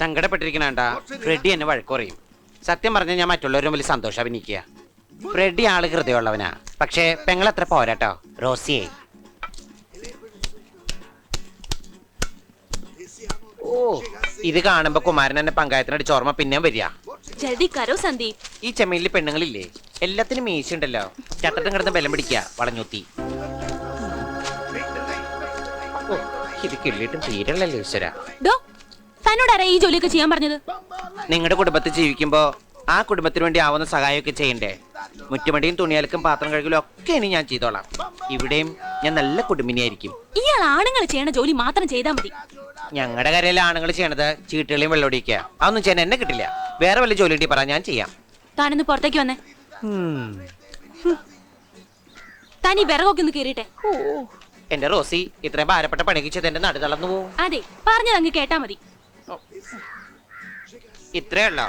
സങ്കടപ്പെട്ടിരിക്കണണ്ട Freddy എന്നെ വഴക്കുറയും സത്യം പറഞ്ഞാൽ ഞാൻ മറ്റുള്ളവരും വലിയ സന്തോഷം അഭിനയിക്കുക ഫ്രെഡി ആൾ ഹൃദയമുള്ളവനാ. പക്ഷേ പെങ്ങളത്ര പോരാട്ടോ റോസിയെ. ഓ ഇത് കാണുമ്പോ കുമാരൻ എന്നെ പങ്കായത്തിനടിച്ച് ഓർമ്മ പിന്നെയും വരിക. ജൽദി കരോ സന്ദീപ്? ഈ ചെമ്മീനിൽ പെണ്ണുങ്ങളില്ലേ? എല്ലാത്തിനും മീശുണ്ടല്ലോ ചട്ടട്ടും കിടന്ന് ബലം പിടിക്കുക വളഞ്ഞൂത്തി. ഓ, ഇത് കിള്ളിയിട്ടും തീരല്ലല്ലോ ഈശ്വര. ഡോ തന്നോട് ആരാ ഈ ജോലിയൊക്കെ ചെയ്യാൻ പറഞ്ഞത്? നിങ്ങളുടെ കുടുംബത്തിൽ ജീവിക്കുമ്പോ ആ കുടുംബത്തിന് വേണ്ടി ആവുന്ന സഹായമൊക്കെ ചെയ്യണ്ടേ? മുറ്റുമടിയും തുണിയലക്കും പാത്രം കഴുകലും ഒക്കെ ഇനി ഞാൻ ചെയ്തോളാം. ഇവിടെയും ഞാൻ നല്ല കുടുംബിനിയായിരിക്കും. ഇയാൾ ആണുങ്ങൾ ചെയ്യണ ജോലി മാത്രം ചെയ്താൽ മതി. ഞങ്ങളുടെ കരയിലെ ആണുങ്ങൾ ചെയ്യണത് ചീട്ടുകളെയും വെള്ളമൊടിക്കുക അതൊന്നും ചെയ്യാൻ എന്നെ കിട്ടില്ല. വേറെ വല്ല ജോലി കിട്ടി പറ ഞാൻ ചെയ്യാം. താനൊന്ന് പുറത്തേക്ക് വന്നേ. താൻ ഈ വിറകൊക്കെ ഒന്ന് കയറിട്ടെ എന്റെ റോസി ഇത്രയും ഭാരപ്പെട്ട പണിക്ക് ചെയ്ത് എന്റെ നടു തളർന്നു പോവും. അതെ പറഞ്ഞത് അങ്ങ് കേട്ടാ മതി. ഇത്രേ ഉള്ളോ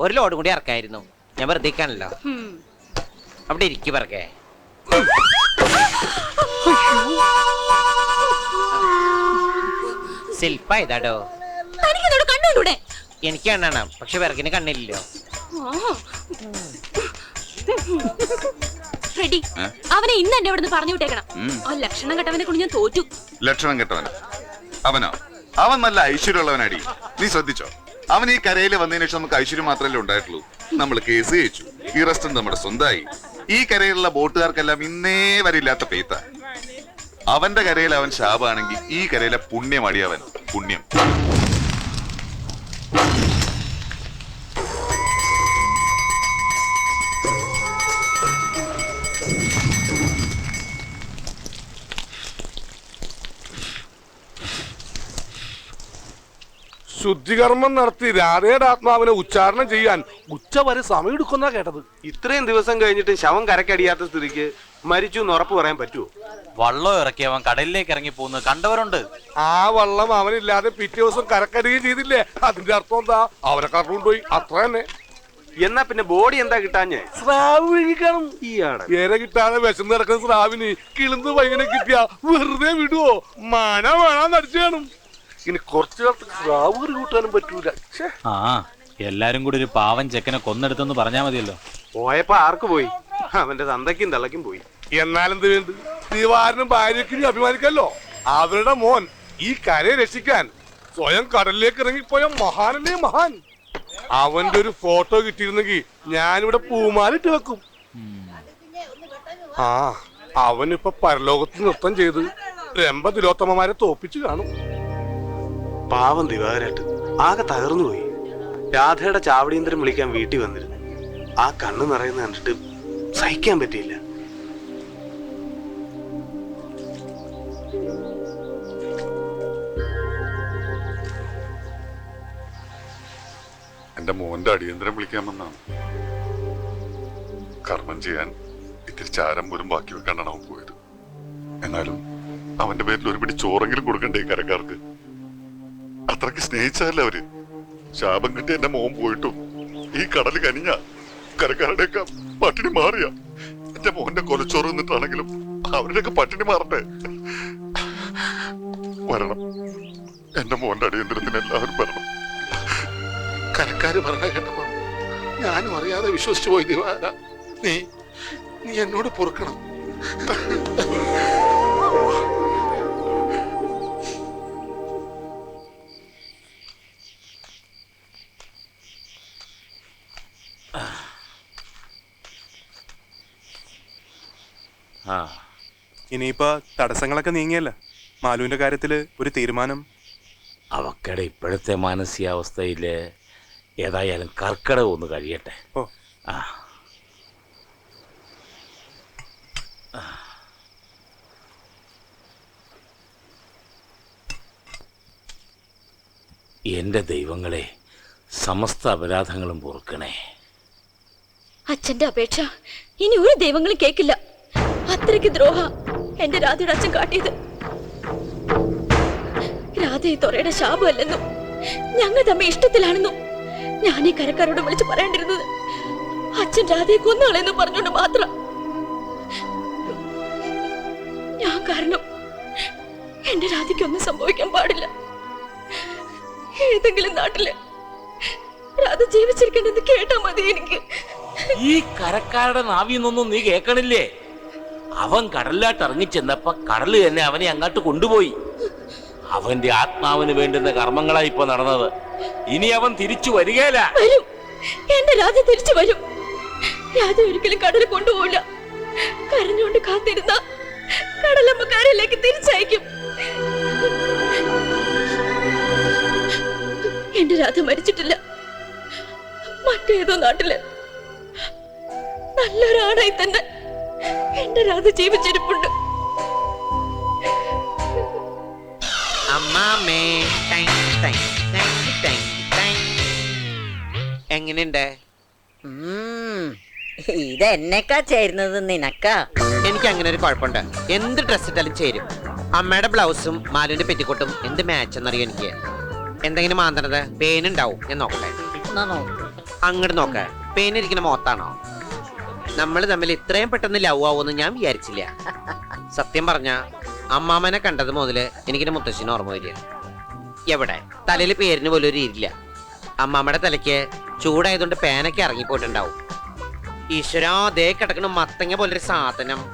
ഒരു ലോഡ് കൂടി ഇറക്കായിരുന്നു. ഞാൻ വെറുതെ ഇരിക്കാണല്ലോ അവിടെ ഇരിക്കു പറക്കേ ശില്പ ഇതാടോ തനിക്കിതോട് കണ്ടുകൊണ്ടൂടെ എനിക്ക് കണ്ണാണ് പക്ഷെ വിറകിന് കണ്ണില്ലല്ലോ. റെഡി. ഏ? അവനെ ഇന്ന് എന്റെ ഇവിടുന്ന് നിന്ന് പറഞ്ഞു വിട്ടേക്കണം ഉം. ആ ലക്ഷണം കെട്ടവനെ കൊണ്ട് ഞാൻ തോറ്റു. ലക്ഷണം കെട്ടവൻ അവനോ? അവൻ നല്ല ഐശ്വര്യമുള്ളവനടി. നീ ശ്രദ്ധിച്ചോ? അവൻ ഈ കരയിൽ വന്നതിന് ശേഷം നമുക്ക് ഐശ്വര്യം മാത്രമല്ലേ ഉണ്ടായിട്ടുള്ളൂ. നമ്മൾ കേസ് ജയിച്ചു. ഈ റെസ്റ്റോറന്റ് നമ്മുടെ സ്വന്തമായി. ഈ കരയിലുള്ള ബോട്ടുകാർക്കെല്ലാം ഇന്നേ വരെ ഇല്ലാത്ത പെയ്ത്ത അവന്റെ കരയിൽ അവൻ ശാപാണെങ്കിൽ ഈ കരയിലെ പുണ്യമാടി അവൻ. പുണ്യം. ശുദ്ധികർമ്മം നടത്തി രാധയുടെ ആത്മാവിനെ ഉച്ചാരണം ചെയ്യാൻ ഉച്ച വരെ സമയം എടുക്കുന്ന കേട്ടത്. ഇത്രയും ദിവസം കഴിഞ്ഞിട്ട് ശവം കരക്കടിയാത്ത സ്ഥിതിക്ക് മരിച്ചു എന്ന് ഉറപ്പ് പറയാൻ പറ്റുമോ വള്ളം ഇറക്കി അവൻ കടലിലേക്ക് ഇറങ്ങി പോകുന്നത് കണ്ടവരുണ്ട്. ആ വള്ളം അവനില്ലാതെ പിറ്റേ ദിവസം കരക്കടുകയും ചെയ്തില്ലേ? അതിന്റെ അർത്ഥം എന്താ? അവരെ കറണ്ടുപോയി അത്ര തന്നെ. എന്നാ പിന്നെ ബോഡി എന്താ കിട്ടാഞ്ഞേ? സ്രാവ് കഴിക്കണം ഈയാടെ. ഏറെ കിട്ടാതെ വിശന്ന് കിടക്കുന്ന സ്രാവിന് കിളിന്ന് പയ്യനെ കിട്ടിയ വെറുതെ വിടുവോ? മന വേണം നടിച്ചു കാണും. ഇനി കുറച്ചു കാലത്ത് സ്രാവ് കറി കൂട്ടാനും പറ്റൂല. ഛേ. ആ എല്ലാരും കൂടി ഒരു പാവൻ ചെക്കനെ കൊന്നെടുത്തെന്ന് പറഞ്ഞാ മതിയല്ലോ. പോയപ്പോ ആർക്ക് പോയി? അവന്റെ തന്തയ്ക്കും തള്ളയ്ക്കും പോയി. എന്നാലെന്ത് തീവാരനും ദിവാരനും ഭാര്യയ്ക്കും അഭിമാനിക്കല്ലോ. അവരുടെ മോൻ ഈ കരയെ രക്ഷിക്കാൻ സ്വയം കടലിലേക്ക് ഇറങ്ങിപ്പോയ മഹാനല്ലേ മഹാൻ? അവന്റെ ഒരു ഫോട്ടോ കിട്ടിയിരുന്നെങ്കിൽ ഞാനിവിടെ പൂമാലിട്ട് വെക്കും. ആ അവനിപ്പൊ പരലോകത്ത് നൃത്തം ചെയ്ത് രമ്പ തിലോത്തമ്മമാരെ തോപ്പിച്ചു കാണും. പാവം ദിവാകരായിട്ട് ആകെ തകർന്നു പോയി. രാധയുടെ ചാവടീന്ദ്രം വിളിക്കാൻ വീട്ടിൽ വന്നിരുന്നു. ആ കണ്ണു നിറയുന്ന കണ്ടിട്ട് സഹിക്കാൻ പറ്റിയില്ല. എന്റെ മോന്റെ അടിയന്തരം വിളിക്കാമെന്നാണ് കർമ്മം ചെയ്യാൻ ഇത്തിരി ചാരം പോലും ബാക്കി വെക്കാനാണ് അവൻ പോയത്. എന്നാലും അവന്റെ പേരിൽ ഒരു പിടി ചോറെങ്കിലും കൊടുക്കണ്ടേ കരക്കാർക്ക്? അത്രയ്ക്ക് സ്നേഹിച്ചതല്ലേ അവർ? ശാപം കിട്ടി എന്റെ മോൻ പോയിട്ടും ഈ കടൽ കനിഞ്ഞ കരക്കാരുടെയൊക്കെ പട്ടിണി മാറിയ. എന്റെ മോന്റെ കൊലച്ചോറ് നിന്നിട്ടാണെങ്കിലും അവരുടെയൊക്കെ പട്ടിണി മാറട്ടെ. വരണം. എന്റെ മോന്റെ അടിയന്തരത്തിന് എല്ലാവരും വരണം. കരക്കാര് പറഞ്ഞ കേട്ടപ്പോ ഞാനും അറിയാതെ വിശ്വസിച്ചു പോയി ദിവാര. നീ നീ എന്നോട് പൊറുക്കണം. ഇനിയിപ്പോ തടസ്സങ്ങളൊക്കെ നീങ്ങിയല്ല? മാലുവിന്റെ കാര്യത്തിൽ ഒരു തീരുമാനം. അവക്കടെ ഇപ്പോഴത്തെ മാനസികാവസ്ഥയിൽ ഏതായാലും കർക്കിടക ഒന്ന് കഴിയട്ടെ. ഓ. ആ. എന്റെ ദൈവങ്ങളെ സമസ്ത അപരാധങ്ങളും പൊറുക്കണേ. അച്ഛന്റെ അപേക്ഷ ഇനി ഒരു ദൈവങ്ങളും കേക്കില്ല. അത്രയ്ക്ക് ദ്രോഹ. എന്റെ രാധയുടെ അച്ഛൻ കാട്ടിയത്. രാധ ഈ തൊറയുടെ ശാപമല്ലെന്നും ഞങ്ങൾ തമ്മിൽ ഇഷ്ടത്തിലാണെന്നും ഞാൻ ഈ കരക്കാരോട് വിളിച്ച് പറയേണ്ടിരുന്നത് അച്ഛൻ രാധയെ കൊന്നാളെന്ന് പറഞ്ഞുകൊണ്ട് മാത്രം. ഞാൻ കാരണം എന്റെ രാധയ്ക്കൊന്നും സംഭവിക്കാൻ പാടില്ല. ഏതെങ്കിലും നാട്ടിൽ രാധ ജീവിച്ചിരിക്കണ്ടെന്ന് കേട്ടാ മതി എനിക്ക്. ഈ കരക്കാരുടെ നാവിന്നൊന്നും നീ കേൾക്കണില്ലേ? അവൻ കടലിലാട്ട് ഇറങ്ങിച്ചെന്നപ്പോ കടൽ തന്നെ അവനെ അങ്ങോട്ട് കൊണ്ടുപോയി. അവന്റെ ആത്മാവിന് വേണ്ടുന്ന കർമ്മങ്ങളായി ഇപ്പൊ നടന്നത്. ഇനി അവൻ തിരിച്ചു വരികയില്ല വരും. എന്റെ രാജ തിരിച്ചു വരും. രാജ ഒരിക്കലും കടൽ കൊണ്ടുപോകില്ല കരഞ്ഞുകൊണ്ട് കാത്തിരുന്ന കടലമ്മ കരയിലേക്ക് തിരിച്ചയക്കും. എന്റെ രാധ മരിച്ചിട്ടില്ല. മറ്റേതോ നാട്ടിൽ. നല്ലൊരാണായി തന്നെ. എന്റെ രാധ ജീവിച്ചിരിപ്പുണ്ട്. അമ്മാമേ time, time, time, time, time. എങ്ങനെയുണ്ട്? ഇതെന്നെക്കാ ചേരുന്നത് നിനക്കാ? എനിക്ക് അങ്ങനെ ഒരു കുഴപ്പമുണ്ട്. എന്ത് ഡ്രസ് ഇട്ടാലും ചേരും. അമ്മയുടെ ബ്ലൗസും മാലുവിന്റെ പെറ്റിക്കോട്ടും എന്ത് മാച്ച് എന്നറിയോ എനിക്ക്? എന്തെങ്കിലും മാന്തണത് പേനുണ്ടാവും. ഞാൻ നോക്കട്ടെ. അങ്ങോട്ട് നോക്ക. പേനിരിക്കുന്ന മോത്താണോ നമ്മൾ തമ്മിൽ ഇത്രയും പെട്ടെന്ന് ലവ് ആവുമെന്ന് ഞാൻ വിചാരിച്ചില്ല. സത്യം പറഞ്ഞ അമ്മാമനെ കണ്ടത് മുതൽ എനിക്കിന്റെ മുത്തശ്ശിന് ഓർമ്മ വരിക. എവിടെ? തലയിൽ പേരിന് പോലും ഒരു ഇരില്ല അമ്മാമ്മയുടെ തലയ്ക്ക് ചൂടായതുകൊണ്ട് പേനൊക്കെ ഇറങ്ങിപ്പോയിട്ടുണ്ടാവും. ഈശ്വരാ ദേ കിടക്കണ മത്തങ്ങ പോലൊരു സാധനം.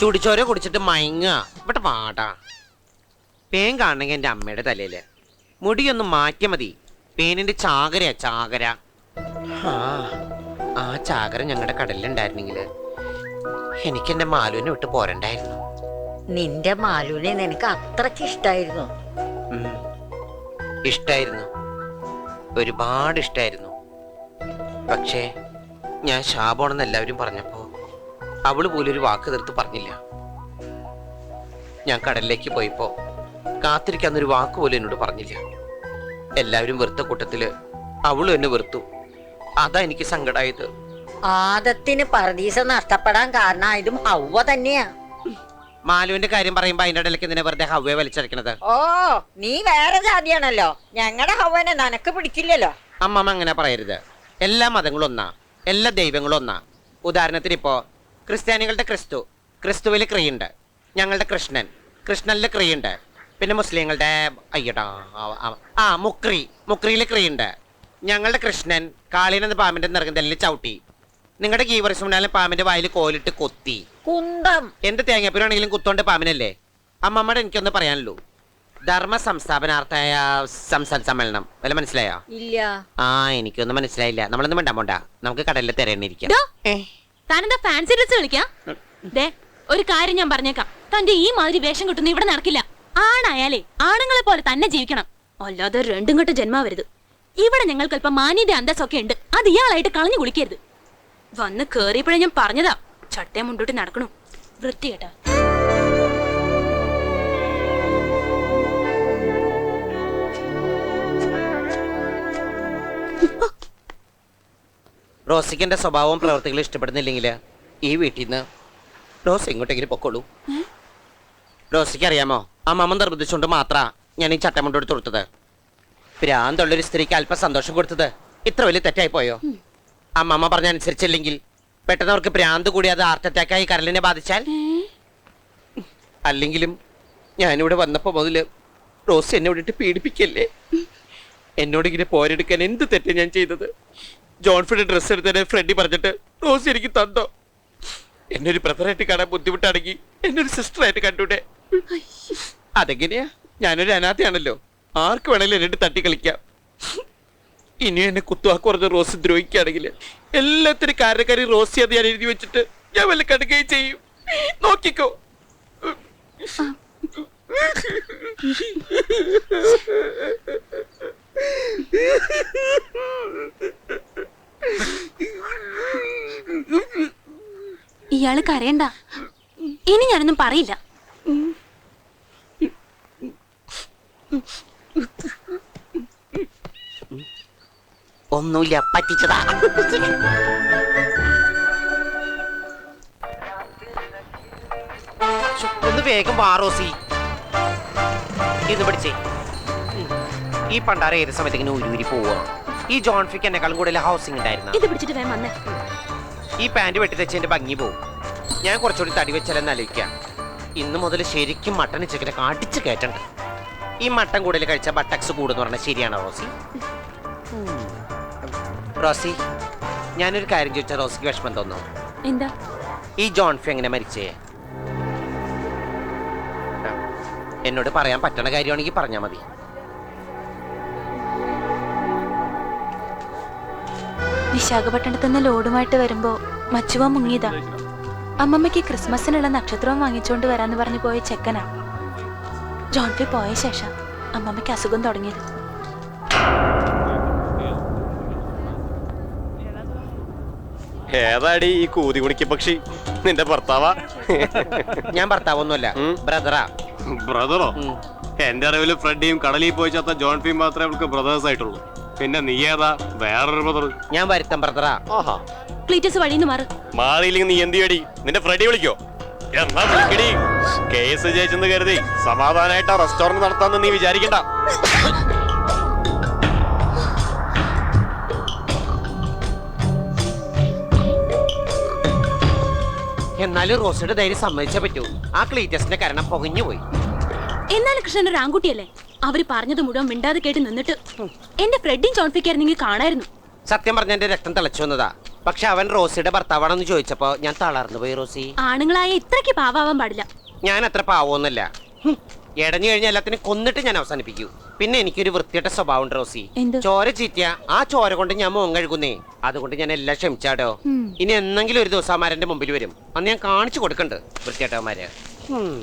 ചുടിച്ചോര കുടിച്ചിട്ട് മയങ്ങുക. ഇവിടെ പാടാ പേൻ കാണണമെങ്കിൽ എന്റെ അമ്മയുടെ തലയിൽ. മുടിയൊന്ന് മാറ്റിയ മതി. പേനിന്റെ ചാകരയാ ചാകര. ആ, ആ ചാകരം ഞങ്ങളുടെ കടലിലുണ്ടായിരുന്നെങ്കിൽ എനിക്ക് എന്റെ മാലുവിനെ വിട്ട് പോരണ്ടായിരുന്നു. നിന്റെ മാലുവിനെ നിനക്ക് അത്രയ്ക്ക് ഇഷ്ടായിരുന്നു? ഇഷ്ടായിരുന്നു. ഒരുപാട് ഇഷ്ടായിരുന്നു. പക്ഷേ ഞാൻ ശാപമാണെന്ന് എല്ലാവരും പറഞ്ഞപ്പോ അവൾ പോലും ഒരു വാക്ക് തീർത്ത് പറഞ്ഞില്ല. ഞാൻ കടലിലേക്ക് പോയപ്പോ കാത്തിരിക്കാന്നൊരു വാക്ക് പോലും എന്നോട് പറഞ്ഞില്ല. എല്ലാവരും വെറുത്ത കൂട്ടത്തിൽ അവളും എന്നെ വെറുത്തു. അതാ എനിക്ക് സങ്കടായത്. ആദത്തിന് പറദീസ നഷ്ടപ്പെടാൻ കാരണമായതും ഹൗവ തന്നെയാ. മാലുവിന്റെ കാര്യം പറയുമ്പോ അതിന്റെ ഇടയിലേക്ക് എന്തിനാ വെറുതെ ഹവ്വയെ വലിച്ചടക്കണത്. ഓ നീ വേറെ ജാതിയാണല്ലോ. ഞങ്ങളുടെ ഹൗവനെ നനക്ക് പിടിക്കില്ലല്ലോ. അമ്മമ്മ അങ്ങനെ പറയരുത്. എല്ലാ മതങ്ങളും ഒന്നാ. എല്ലാ ദൈവങ്ങളും ഒന്നാ. ഉദാഹരണത്തിന് ഇപ്പോ ക്രിസ്ത്യാനികളുടെ ക്രിസ്തു. ക്രിസ്തുവിൽ ക്രിയുണ്ട്. ഞങ്ങളുടെ കൃഷ്ണൻ. കൃഷ്ണനിലെ ക്രിയുണ്ട്. പിന്നെ മുസ്ലിങ്ങളുടെ അയ്യടാ ആ മുക്രി. മുക്രിയിലെ ക്രിയുണ്ട്. ഞങ്ങളുടെ കൃഷ്ണൻ കാളീനെന്ന പാമ്പിന്റെ നിറകുന്തലിൽ ചവിട്ടി. നിങ്ങളുടെ ഗീവർസുണ്ടാലും പാമ്പിന്റെ വായിൽ കോലിട്ട് കൊത്തി. കുന്തം. എന്ത് തേങ്ങാപ്പൂരാണെങ്കിലും കുത്തോണ്ട് പാമ്പിനല്ലേ? അമ്മമ്മയുടെ എനിക്കൊന്ന് പറയാനുള്ളൂ. ധർമ്മ സംസ്ഥാപനാർത്ഥായ സംസ്ഥാന സമ്മേളനം. വല്ല മനസ്സിലായോ? ഇല്ല. ആ എനിക്കൊന്നും മനസ്സിലായില്ല. നമ്മളൊന്നും വേണ്ട പോണ്ട. നമുക്ക് കടലിൽ തിരയണിരിക്കാം താനെന്താ ഫാൻസി ഡ്രസ് കളിക്കാ? ദേ ഒരു കാര്യം ഞാൻ പറഞ്ഞേക്കാം. തന്റെ ഈ മാതിരി വേഷം കിട്ടുന്ന ഇവിടെ നടക്കില്ല. ആണായാലേ ആണുങ്ങളെ പോലെ തന്നെ ജീവിക്കണം. അല്ലാതെ രണ്ടും കെട്ട് ജന്മാവരുത്. ഇവിടെ ഞങ്ങൾക്ക് അല്പം മാന്യത അന്തസ്സൊക്കെ ഉണ്ട്. അത് ഇയാളായിട്ട് കളഞ്ഞു കുളിക്കരുത്. വന്ന് കേറിയപ്പോഴേ ഞാൻ പറഞ്ഞതാ ചട്ടയം മുണ്ടോട്ട് നടക്കണു. വൃത്തി കേട്ടാ റോസിക്ക് എന്റെ സ്വഭാവവും പ്രവർത്തികളും ഇഷ്ടപ്പെടുന്നില്ലെങ്കിൽ ഈ വീട്ടിൽ നിന്ന് റോസ് ഇങ്ങോട്ടെങ്കിലും പൊക്കോളൂ. റോസിക്ക് അറിയാമോ ആ അമ്മമ്മ നിർബന്ധിച്ചുകൊണ്ട് മാത്രാ ഞാൻ ഈ ചട്ടമുണ്ടോട് തൊടുത്തത് കൊടുത്തത്. ഭ്രാന്തുള്ളൊരു സ്ത്രീക്ക് അല്പം സന്തോഷം കൊടുത്തത് ഇത്ര വലിയ തെറ്റായി പോയോ ആ അമ്മമ്മ പറഞ്ഞ അനുസരിച്ചില്ലെങ്കിൽ പെട്ടെന്ന് അവർക്ക് പ്രാന്ത് കൂടി അത് ഹാർട്ട് അറ്റാക്കായി കരളിനെ ബാധിച്ചാൽ? അല്ലെങ്കിലും ഞാനിവിടെ വന്നപ്പോ മുതൽ റോസ് എന്നെ വിട്ടിട്ട് പീഡിപ്പിക്കല്ലേ? എന്നോട് ഇങ്ങനെ പോരെടുക്കാൻ എന്ത് തെറ്റ് ഞാൻ ചെയ്തത്? ജോൺഫിയുടെ ഡ്രസ്സ് എടുത്തതിന് ഫ്രണ്ടി പറഞ്ഞിട്ട് റോസ് എനിക്ക് തന്നോ? എന്നെ ഒരു ബ്രദറായിട്ട് കാണാൻ ബുദ്ധിമുട്ടാണെങ്കിൽ എന്നെ ഒരു സിസ്റ്ററായിട്ട് കണ്ടൂടെ? അതെങ്ങനെയാ? ഞാനൊരു അനാഥയാണല്ലോ. ആർക്ക് വേണേലും എന്നിട്ട് തട്ടി കളിക്കാം. ഇനിയും എന്നെ കുത്തുവാക്ക് പറഞ്ഞ റോസ് ദ്രോഹിക്കുകയാണെങ്കിൽ എല്ലാത്തിനും കാരണക്കാരി റോസി അത് ഞാൻ എഴുതി വെച്ചിട്ട് ഞാൻ വല്ല കടുക്കുകയും ചെയ്യും. നോക്കിക്കോ. ഇയാൾ കരയണ്ട. ഇനി ഞാനൊന്നും പറയില്ല. ഒന്നുമില്ല പറ്റിച്ചതാ. ഒന്ന് വേഗം വാറോസി ഇത് പിടിച്ചേ ഈ പണ്ടാര ഏത് സമയത്ത് ഇങ്ങനെ ഉരുവിരി പോവുക ഈ ജോൺ ഫിക്ക് എന്നെക്കാളും കൂടുതൽ ഹൗസിംഗ് ഉണ്ടായിരുന്നു? ഇത് പിടിച്ചിട്ട് വേഗം വന്നേ. ഈ പാന്റ് വെട്ടി തെച്ചതിന്റെ ഭംഗി പോവും. ഞാൻ കുറച്ചുകൂടി തടി വെച്ചാലെന്ന് ആലോചിക്കാം. ഇന്ന് മുതൽ ശരിക്കും മട്ടൻ ചിക്കനൊക്കെ അടിച്ച് കയറ്റണ്ട. ഈ മട്ടൻ കൂടുതൽ കഴിച്ച ബട്ടക്സ് കൂടുന്ന് പറഞ്ഞാൽ ശരിയാണോ റോസി? റോസി ഞാനൊരു കാര്യം ചോദിച്ചാൽ റോസിക്ക് വിഷമം തോന്നുന്നു. എന്താ? ഈ ജോൺഫി എങ്ങനെ മരിച്ചേ? എന്നോട് പറയാൻ പറ്റണ കാര്യമാണെങ്കിൽ പറഞ്ഞാൽ മതി. വിശാഖപട്ടണത്ത് നിന്ന് ലോഡുമായിട്ട് വരുമ്പോ മച്ചുവ മുങ്ങിയതാ. അമ്മമ്മയ്ക്ക് ക്രിസ്മസിനുള്ള നക്ഷത്രവും വാങ്ങിച്ചുകൊണ്ട് വരാന്ന് പറഞ്ഞു പോയ ചെക്കനാ. ജോൺഫി പോയ ശേഷം അമ്മമ്മയ്ക്ക് അസുഖം തുടങ്ങിയത്. ഏതാടി ഈ കൂതി കുണിക്ക് പക്ഷി? നിന്റെ ഭർത്താവാ? ഞാൻ ഭർത്താവൊന്നുമല്ല ബ്രദറാ. ബ്രദറോ. എന്റെ അറിവിൽ ഫ്രെഡിയും കടലിൽ പോയി ചത്ത ജോൺ ഫീം മാത്രമേ അവൾക്ക് ബ്രദേഴ്സ് ആയിട്ടുള്ളൂ. പിന്നെ നീ ഏതാ? വേറൊരു ബ്രദർ ഞാൻ വരുത്തം ബ്രദറാ ആഹാ. ക്ലീറ്റസ് വഴിന്ന് മാറ്. മാറിയില്ലെങ്കിൽ നീ എന്ത് ചെയ്യടി? നിന്റെ ഫ്രെഡി വിളിക്കോ. എന്നാ വിളിക്കടി കേസ് ജയിച്ചെന്ന് കരുതി സമാധാനായിട്ട് ആ റെസ്റ്റോറന്റ് നടത്താന്ന് നീ വിചാരിക്കണ്ട. എന്നാലും റോസിയുടെ ധൈര്യം സമ്മതിച്ചേ പറ്റൂ. ആ ക്ലീറ്റസിന്റെ കാരണം പൊകഞ്ഞു പോയി. എന്നാലും കൃഷ്ണൻ ഒരു ആൺകുട്ടിയല്ലേ? അവർ പറഞ്ഞത് മുഴുവൻ മിണ്ടാതെ കേട്ട് നിന്നിട്ട് എന്റെ ഫ്രെഡിയും ചോൺഫിക്കായിരുന്നെങ്കിൽ കാണായിരുന്നു. സത്യം പറഞ്ഞ എന്റെ രക്തം തിളച്ചു വന്നതാ. പക്ഷെ അവൻ റോസിയുടെ ഭർത്താവാണെന്ന് ചോദിച്ചപ്പോ ഞാൻ തളർന്നു പോയി റോസി. ആണുങ്ങളായ ഇത്രയ്ക്ക് പാവാവാൻ പാടില്ല. ഞാൻ അത്ര പാവമൊന്നുമല്ല എടഞ്ഞു കഴിഞ്ഞ എല്ലാത്തിനും കൊന്നിട്ട് ഞാൻ അവസാനിപ്പിക്കൂ. പിന്നെ എനിക്കൊരു വൃത്തിയുടെ സ്വഭാവം ഉണ്ട് റോസി. എന്ത്? ചോര ചീറ്റിയ. ആ ചോര കൊണ്ട് ഞാൻ മോൻ കഴുകുന്നേ. അതുകൊണ്ട് ഞാൻ എല്ലാം ക്ഷമിച്ചാടോ. ഇനി എന്നെങ്കിലും ഒരു ദിവസം അവന്മാരെ മുമ്പിൽ വരും. അന്ന് ഞാൻ കാണിച്ചു കൊടുക്കണ്ട് വൃത്തിയേട്ടവന്മാര് ഹും.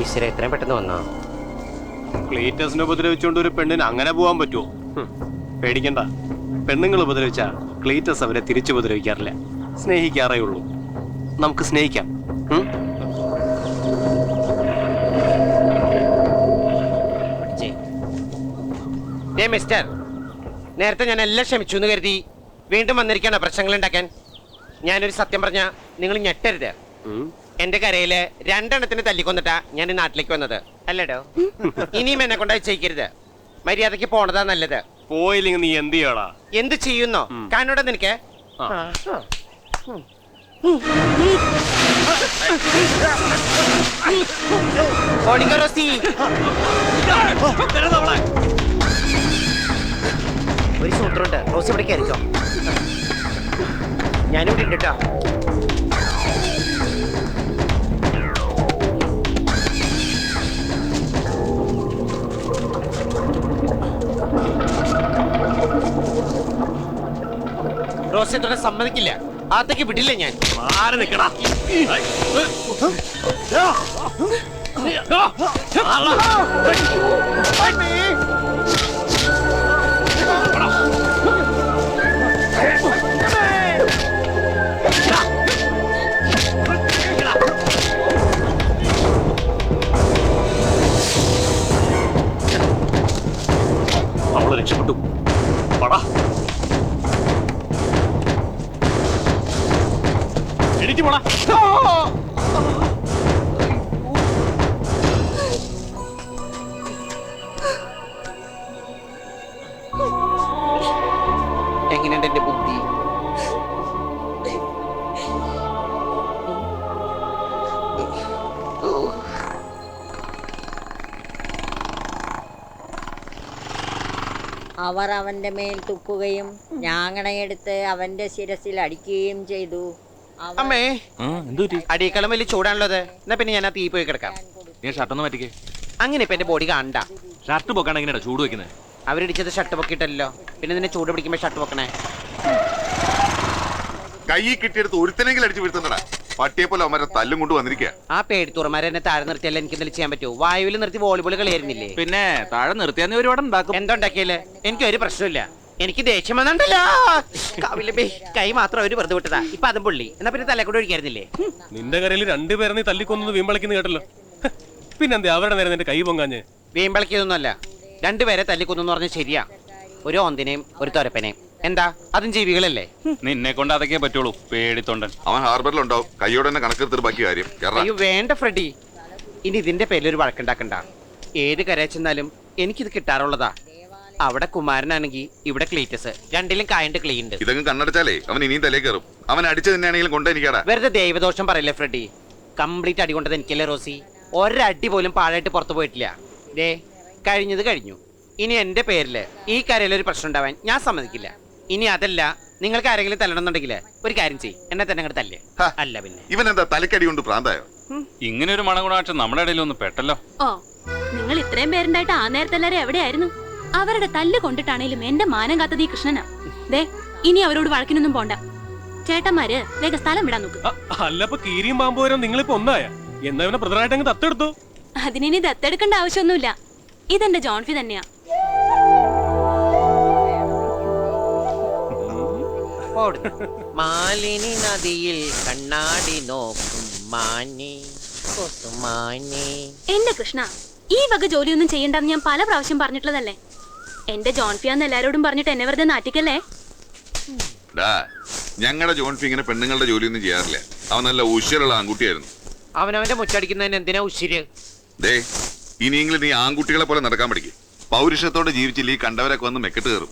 ഈശ്വര എത്രയും പെട്ടെന്ന് വന്നോ? ക്ലീറ്റസിനെ ഉപദ്രവിച്ചുകൊണ്ട് ഒരു പെണ്ണിന് അങ്ങനെ പോവാൻ പറ്റുമോ പേടിക്കണ്ട. പെണ്ണുങ്ങൾ ഉപദ്രവിച്ച ക്ലീറ്റസ് അവരെ തിരിച്ചു ഉപദ്രവിക്കാറില്ല. സ്നേഹിക്കാറേ ഉള്ളൂ. നമുക്ക് സ്നേഹിക്കാം. ഉം? ദേ മിസ്റ്റർ നേരത്തെ ഞാൻ എല്ലാം ക്ഷമിച്ചു എന്ന് കരുതി വീണ്ടും വന്നിരിക്കണ പ്രശ്നങ്ങൾ ഉണ്ടാക്കാൻ ഞാനൊരു സത്യം പറഞ്ഞ നിങ്ങൾ ഞെട്ടരുത്. എന്റെ കരയിൽ രണ്ടെണ്ണത്തിന് തല്ലിക്കൊന്നിട്ടാ ഞാൻ ഈ നാട്ടിലേക്ക് വന്നത് അല്ലടോ ഇനിയും എന്നെ കൊണ്ട് ചെയ്യിക്കരുത് മര്യാദയ്ക്ക് പോണതാ നല്ലത് പോയില്ലെങ്കിൽ നീ എന്ത് ചെയ്യടാ എന്ത് ചെയ്യുന്നോ കാണോടെ നിനക്ക് ആ. ഓടിക്കോ റോസി ഒരു സൂത്രമുണ്ട് റോസ് ഇവിടെ കയറിക്കോ ഞാനിവിടെ ഉണ്ട് കേട്ടോ റോസി സമ്മതിക്കില്ല ആത്തേക്ക് വിടില്ല ഞാൻ മാറി നിക്കടാ അവൾ എണീറ്റ് പോടാ എങ്ങനെയുണ്ട് എന്റെ ബുദ്ധി? അവർ അവന്റെ മേൽ തുപ്പുകയും ഞാങ്ങണയെടുത്ത് അവന്റെ ശിരസിൽ അടിക്കുകയും ചെയ്തു. അമ്മേ. എന്തു അടിയേക്കാളും വലിയ ചൂടാണല്ലോ അത്. എന്നാ പിന്നെ ഞാൻ ആ തീ പോയി കിടക്കാം. നീ ഷർട്ടൊന്ന് പറ്റിക്കേ അങ്ങനെ ഇപ്പൊ എന്റെ ബോഡി കാണണ്ട ഷർട്ട് പൊക്കാണ് എങ്ങനെയാ ചൂട് വെക്കുന്നത് അവരിടിച്ചത് ഷർട്ട് പൊക്കിട്ടല്ലോ പിന്നെ നിന്നെ ചൂട് പിടിക്കുമ്പോ ഷർട്ട് പൊക്കണേ. കൈ കിട്ടിയെടുത്ത് ഒരുത്തനെങ്കിലും അടിച്ചു വീഴ്ത്തണ്ടടാ. പട്ടിയെ പോലെ അവന്മാരെ തല്ലും കൊണ്ട് വന്നിരിക്കുക ആ പേടിത്തുറമാരെ എന്നെ താഴെ നിർത്തിയാലും എനിക്ക് എന്തെങ്കിലും ചെയ്യാൻ പറ്റുമോ വായുവിൽ നിർത്തി വോളിബോൾ കളിയായിരുന്നില്ലേ പിന്നെ താഴെ നിർത്തിയാന്ന് ഒരുപാട് ഉണ്ടാക്കും. എന്തുണ്ടാക്കിയല്ലേ എനിക്ക് ഒരു പ്രശ്നമില്ല എനിക്ക് ദേഷ്യം വന്നിട്ടല്ലോ കാവിലേ കൈ മാത്രം അവർ വെറുതെ വിട്ടതാ. ഇപ്പൊ അതും പുള്ളി. എന്നാ പിന്നെ തലേ കൂടെ ഒഴിക്കായിരുന്നില്ലേ നിന്റെ കരയിൽ രണ്ടുപേരെ നീ തല്ലിക്കൊന്നു വീമ്പളിക്കുന്നു കേട്ടല്ലോ പിന്നെന്താ അവരുടെ നേരം നിന്റെ കൈ പൊങ്ങാഞ്ഞ്? വീമ്പളക്കിയതൊന്നുമല്ല രണ്ടുപേരെ തല്ലിക്കൊന്നു പറഞ്ഞ ശരിയാ. ഒരു ഓന്തിനെയും ഒരു തൊരപ്പനെയും. എന്താ? അതും ജീവികളല്ലേ? നിന്നെ കൊണ്ട് അതൊക്കെ പറ്റുള്ളൂ പേടിത്തൊണ്ടൻ. അവൻ ഹാർബറിലുണ്ടാവും. കൈയോടെ തന്നെ കണക്കെടുത്തിട്ട് ബാക്കി കാര്യം. അയ്യോ വേണ്ട ഫ്രെഡി. ഇനി ഇതിന്റെ പേരിൽ ഒരു വഴക്കുണ്ടാക്കണ്ട. ഏത് കരയിൽ ചെന്നാലും എനിക്കിത് കിട്ടാറുള്ളതാ. അവിടെ കുമാരനാണെങ്കിൽ ഇവിടെ ക്ലീറ്റസ് രണ്ടിലും കായണ്ട് ക്ലീനുണ്ട് ഇതങ്ങ് കണ്ണടച്ചാലേ അവൻ ഇനിയും തലേ കയറും. അവൻ അടിച്ചു തന്നെയാണെങ്കിലും കൊണ്ടെനിക്കാടാ വെറുതെ ദൈവദോഷം പറയില്ലേ ഫ്രെഡി? കംപ്ലീറ്റ് അടി കൊണ്ടത് എനിക്കല്ലേ റോസി? ഒരടി പോലും പാഴായിട്ട് പുറത്തു പോയിട്ടില്ല. ദേ കഴിഞ്ഞത് കഴിഞ്ഞു. ഇനി എന്റെ പേരിൽ ഈ കരയിലൊരു ഒരു പ്രശ്നം ഉണ്ടാവാൻ ഞാൻ സമ്മതിക്കില്ല. ഇനി അതല്ല നിങ്ങൾക്ക് ആരെങ്കിലും തല്ലണമെന്നുണ്ടെങ്കിൽ ഒരു കാര്യം ചെയ്യും. എന്നെ തന്നെ അങ്ങോട്ട് തല്ലേ. അല്ല പിന്നെ. ഇവൻ എന്താ തലക്കടി കൊണ്ട് പ്രാന്തായോ? ഇങ്ങനെ ഒരു മണഗുണാക്ഷം നമ്മുടെ ഇടയിൽ ഒന്ന് പെട്ടല്ലോ. ഓ നിങ്ങൾ ഇത്രയും പേരുണ്ടായിട്ട് ആ നേരത്തെ എല്ലാരും എവിടെയായിരുന്നു? അവരുടെ തല്ല് കൊണ്ടിട്ടാണേലും എന്റെ മാനം കാത്തത് ഈ കൃഷ്ണനാ. ദേ ഇനി അവരോട് വഴക്കിനൊന്നും പോണ്ട. ചേട്ടന്മാര് വേഗം സ്ഥലം വിടാൻ നോക്ക്. അല്ലപ്പോ കീരിയും പാമ്പ് വരാൻ നിങ്ങളിപ്പോ ഒന്നായ? എന്നാ ഇവനെ പ്രധാനമായിട്ട് അങ്ങ് ദത്തെടുത്തു? അതിനി ദത്തെടുക്കേണ്ട ആവശ്യമൊന്നുമില്ല. ഇതെന്റെ ജോൺഫി തന്നെയാ. മാലിനി നദിയിൽ കണ്ണാടി നോക്കും മാനി കൊസുമാനി എന്റെ കൃഷ്ണ ഈ വക ജോലിയൊന്നും ചെയ്യണ്ടെന്ന് ഞാൻ പല പ്രാവശ്യം പറഞ്ഞിട്ടുള്ളതല്ലേ? എന്റെ ജോൺഫിയാന്ന് എല്ലാരോടും പറഞ്ഞിട്ട് എന്നെ വെറുതെ നാട്ടിക്കല്ലേ ഡാ ഞങ്ങളുടെ ജോൺഫി ഇങ്ങനെ പെണ്ണുങ്ങളുടെ ജോലിയൊന്നും ചെയ്യാറില്ല. അവൻ നല്ല ഉശിരുള്ള ആൺകുട്ടിയായിരുന്നു. അവനവന്റെ മുച്ചടിക്കുന്നതിന് എന്തിനാ ഉശിര്? ദേ ഇനിയെങ്കിലും നീ ആൺകുട്ടികളെ പോലെ നടക്കാൻ പഠിക്കും. പൗരുഷത്തോടെ ജീവിച്ചില്ല ഈ കണ്ടവരൊക്കെ വന്ന് മെക്കെട്ട് കയറും.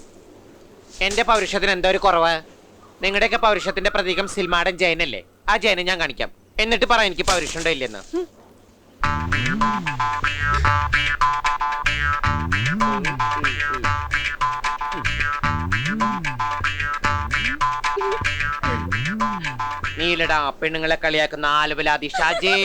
എന്റെ പൗരുഷത്തിന് എന്താ ഒരു കുറവ്? നിങ്ങളുടെയൊക്കെ പൗരുഷത്തിന്റെ പ്രതീകം സിൽമാടൻ ജയനല്ലേ? ആ ജയനെ ഞാൻ കാണിക്കാം. എന്നിട്ട് പറ എനിക്ക് പൗരുഷമുണ്ടോ ഇല്ലെന്ന്. നീലടാ പെണ്ണുങ്ങളെ കളിയാക്കുന്ന ആലുവലാതി ഷാജേ